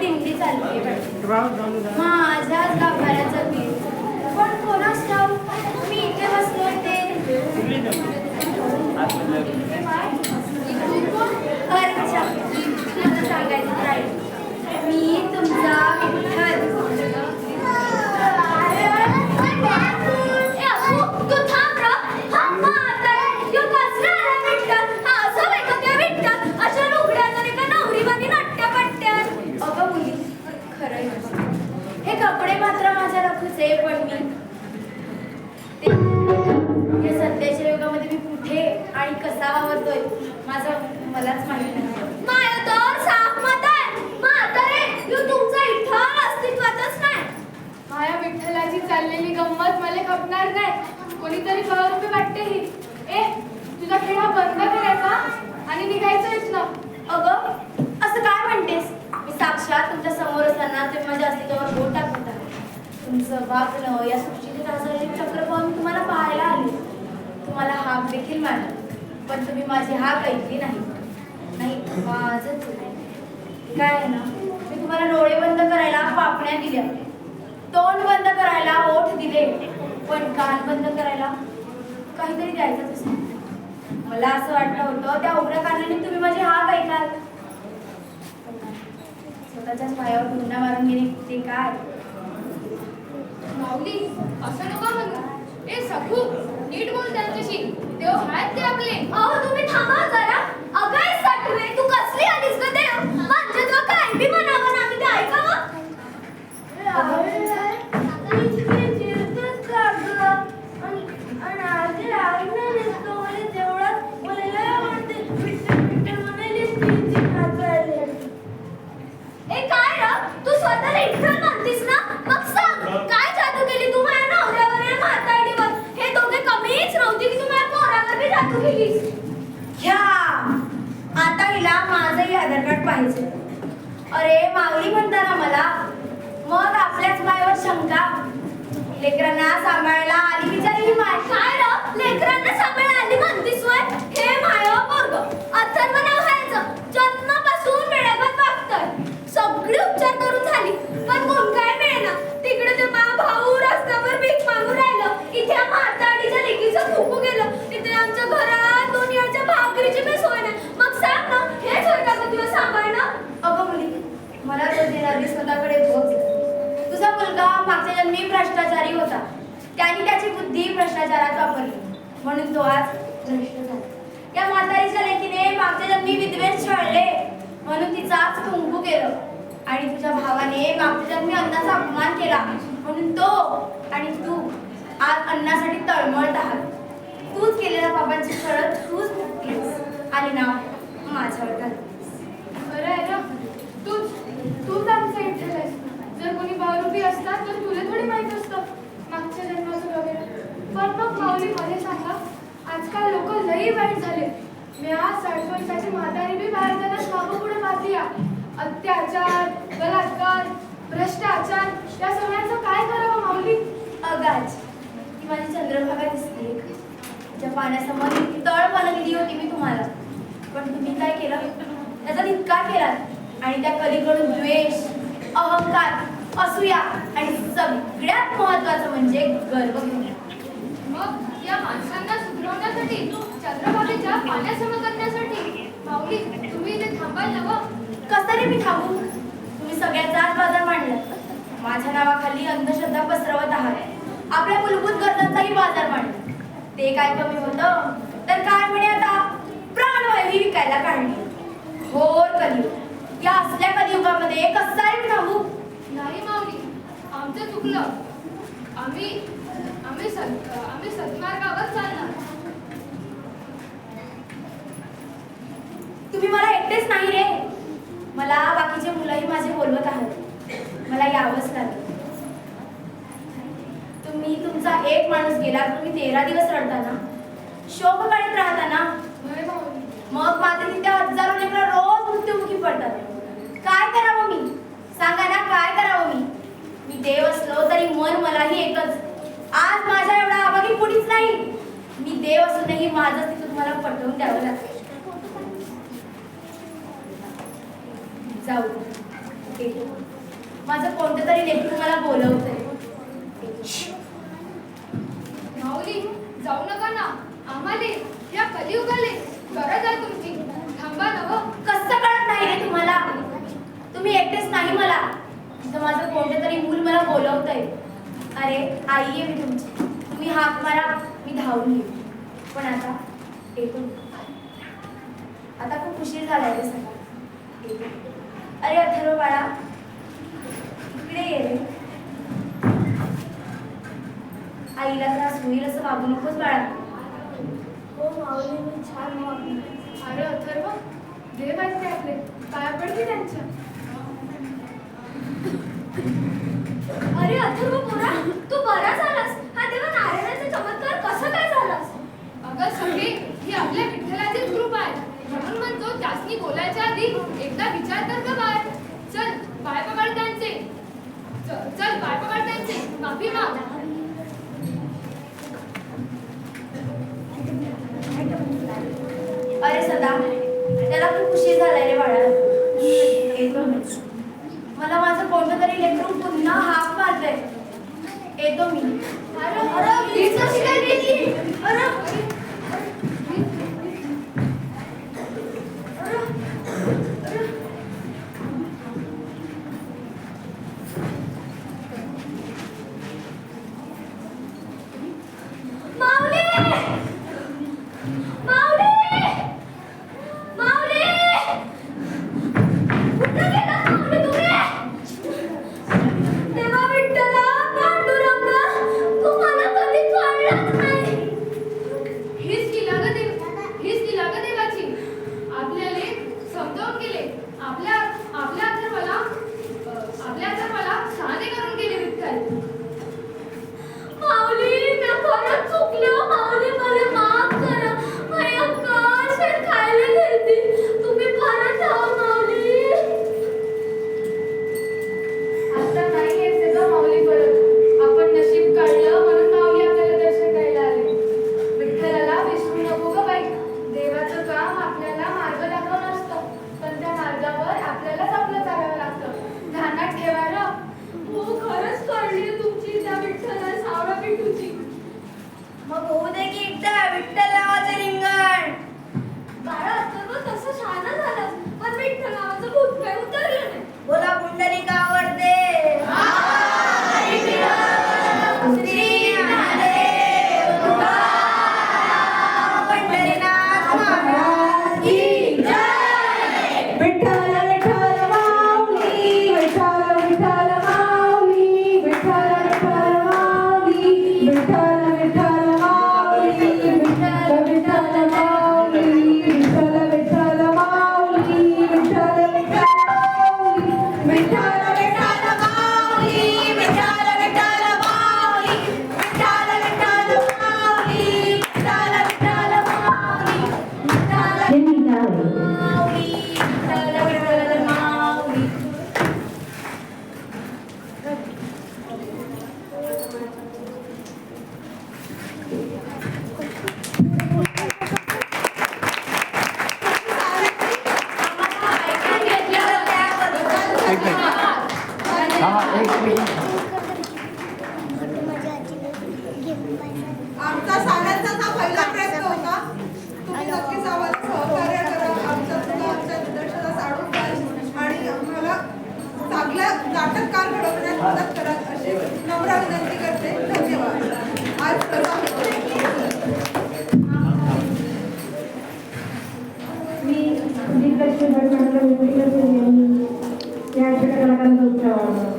दिंडी चालली माझ्याच गाभाऱ्याचा तीर पण कोणाच ठाऊ पण मी ते- या सध्याच्या युगामध्ये मी कुठे आणि कसा वावरतोय माझं मलाच माहीत नाही. माया तर साफ मत आहे. म्हातारे ह्यो तुमचा इथं अस्तित्वातच नाही. माया विठ्ठलाची चाललेली गंमत मला खपणार नाही. कोणीतरी रुपये वाटते ही. ए तुझा खेळा बंद करायचा आणि निघायचं इथनं अगं असं काय म्हणतेस? मी साक्षात तुमच्यासमोर असताना तुम्ही माझ्या तुमचं वागणं या सृष्टीचे ढासळलेले चक्र पाहून तुम्हाला पाहायला आले. तुम्हाला हाक देखील मॅडम पण तुम्ही माझी हाक ऐकली नाही. नाही माझं काय आहे ना मी तुम्हाला डोळे बंद करायला पापण्या दिल्या. तोंड बंद करायला ओठ दिले. पण कान बंद करायला काहीतरी द्यायचंच असतं. मला असं वाटलं होतं त्या उघड्या कानाने तुम्ही माझी हाक ऐकाल. स्वतःच्याच पायावर गुन्हा मारून घेणे ते काय? माऊली असं नका म्हणू. ए सखू नीट बोल त्यांच्याशी. देव आहेत ते आपले. अहो तुम्ही थांबा जरा. अगं सटवे तू कसली आलीस ग देव म्हणजे तुला काय बी म्हणावं ना आम्ही ते ऐकावं ए काय र तू स्वतःला इथं म्हणतीस ना मग सांग काय जादू केली तू माझ्या नवऱ्यावर या म्हातारडीवर हे दोघे कमीच नव्हती की तू माझ्या पोरावर बी जादू केलीस घ्या आता हिला माझंही आधार कार्ड पाहिजे अरे माऊली म्हणता ना मला मग आपल्याच बायवर शंका लेकरांना सांभाळायला आली बिचारी ही माय काय र लेकरांना सांभाळायला आली म्हणतीस वय हे माय पोरग अथर्व नाव ह्याचं जन्मापासून वेळेवर वागतोय सगळी उपचार करून झाली पण कोण काय मिळेना तिकडे ते मा भाऊ रस्त्यावर भीक मागू राहिलं इथे म्हाताडीच्या लेकीचं थुकू गेलं तिथे आमच्या घरात दोन याच्या भाकरीची बी सोय नाही मग सांग ना हेच होय का गं तुला सांभाळणं अगं मुली मला तर देणारी स्वतःकडे बघ तुझा मुलगा मागच्या जन्मी भ्रष्टाचारी होता त्याने त्याची बुद्धी भ्रष्टाचारात वापरली म्हणून तो आज भ्रष्ट झाला. या म्हातारीच्या लेखीने मागच्या जन्मी विद्वेष छळले. म्हणून तिचाच आज कुंकू केलं. आणि तुझ्या भावाने मागच्या जन्मी अन्नाचा अपमान केला. म्हणून तो आणि तू आज अन्नासाठी तळमळत आहात. तूच केलेल्या बाबांची फळं तूच भोगलीस आणि नाव माझ्यावर घालतीस. खरं आहे ना? तूच तूच आमचा विठ्ठल आहेस जर कोणी भावरूपी असतात तर तुला थोडी माहीत असतं. मागच्या जन्माचं वगैरे. पण मग माऊली मध्ये वाईट झाले. मी आज साठ वर्षाची म्हातारी बी बाहेर मागं पुढे मारली अत्याचार बलात्कार भ्रष्टाचार या सगळ्यांचं काय करावं माऊली? अगाच. ती माझी चंद्रभागा दिसते. तिच्या पाण्यासमोर किती तळपणा दिली होती मी तुम्हाला. पण तुम्ही काय केलं? त्याचा तितका केलात आणि त्या कलीकडून द्वेष अहंकार असूया आणि सगळ्यात महत्वाचं म्हणजे गर्व घेऊन आला. मग या माणसांना सुधरवण्यासाठी चंद्रभागेच्या पाण्यासमोर करण्यासाठी. माऊली तुम्ही इथे थांबायला हवं कसं रे मी थांबू? तुम्ही सगळ्याचाच बाजार मांडला. माझ्या नावाखाली अंधश्रद्धा पसरवत आहात. आपल्या मूलभूत गरजांचाही बाजार मांडला. ते काय कमी होतं? तर काय म्हणे आता? प्राणवायू विकायला काढली. घोर कलियुग. या असल्या कलियुगामध्ये कसा रे थांबू. नाही माऊली आमचं चुकलं. आम्ही आम्ही सत आम्ही सत्मार्गावर चालणार. तुम्ही मला एकटेच नाही रे. मला बाकीचे मुलंही माझे बोलवत आहात. मला यावंच लागेल तुम्ही तुमचा एक माणूस गेला तुम्ही तेरा दिवस रडताना. शोक काढत राहताना. मग माझे तिथे हजारो लेकरं रोज मृत्युमुखी पडतात. काय करावं मी? सांगा ना काय करावं मी? मी देव असलो तरी मन मलाही एकच. आज माझ्या एवढा आभागी कुणीच नाही. मी देव असूनही माझं तिथं तुम्हाला पटवून द्यावं लागेल. जाऊ. माझं कोणतं तरी लेकरू मला बोलवतंय. माऊली जाऊ नका ना. आम्हाले या कलियुगाले गरज आहे तुमची. थांबा नवं कसं कळत नाही रे तुम्हाला? तुम्ही एकटेच नाही मला. तिथं माझं कोणतं तरी मूल मला बोलवतंय. अरे आई आहे मी तुमची. तुम्ही हाक मारा मी धावून येईन पण आता येतो आता खूप उशीर झालाय रे सगळा. अरे अथर्व बाळा इकडे ये रे. आईला त्रास होईल असं वागू नकोस बाळा. हो माऊली मी छान वागली अरे अथर्व देव आहेत ते आपले. पाया पडते त्यांच्या. अरे अथर्व पोरा तू बरा झालास हा देवा नारायणाचा चमत्कार कसा काय झालास अगं सगळे ही आपल्या विठ्ठलाचे ग्रुप आहे म्हणून म्हणतो त्यासनी बोलायच्या आधी एकदा विचार कर का बाय चल पाय पकड त्यांचे चल पाय पकड त्यांचे माफी माग अरे सदा त्याला खूप उशीर झालाय रे बाळा. येतो मी मला माझं कोणतं तरी लेकरू पुन्हा हाक मारतंय. येतो मी. अरे अरे, अरे. आमचा साड्यांचा हा पहिला प्रयत्न होता. तुम्ही नक्कीच आम्हाला सहकार्य करा. आमच्या तुला आमच्या निदर्शनास आणून द्याल आणि आम्हाला चांगल्या नाटककार घडवण्यात मदत कराल अशी नम्र विनंती करते. धन्यवाद. आज मी या छोट्या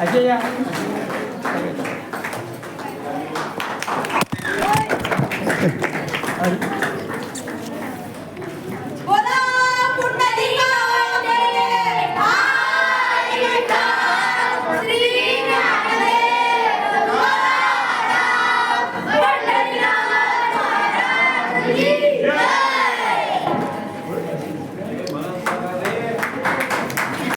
అజయ అది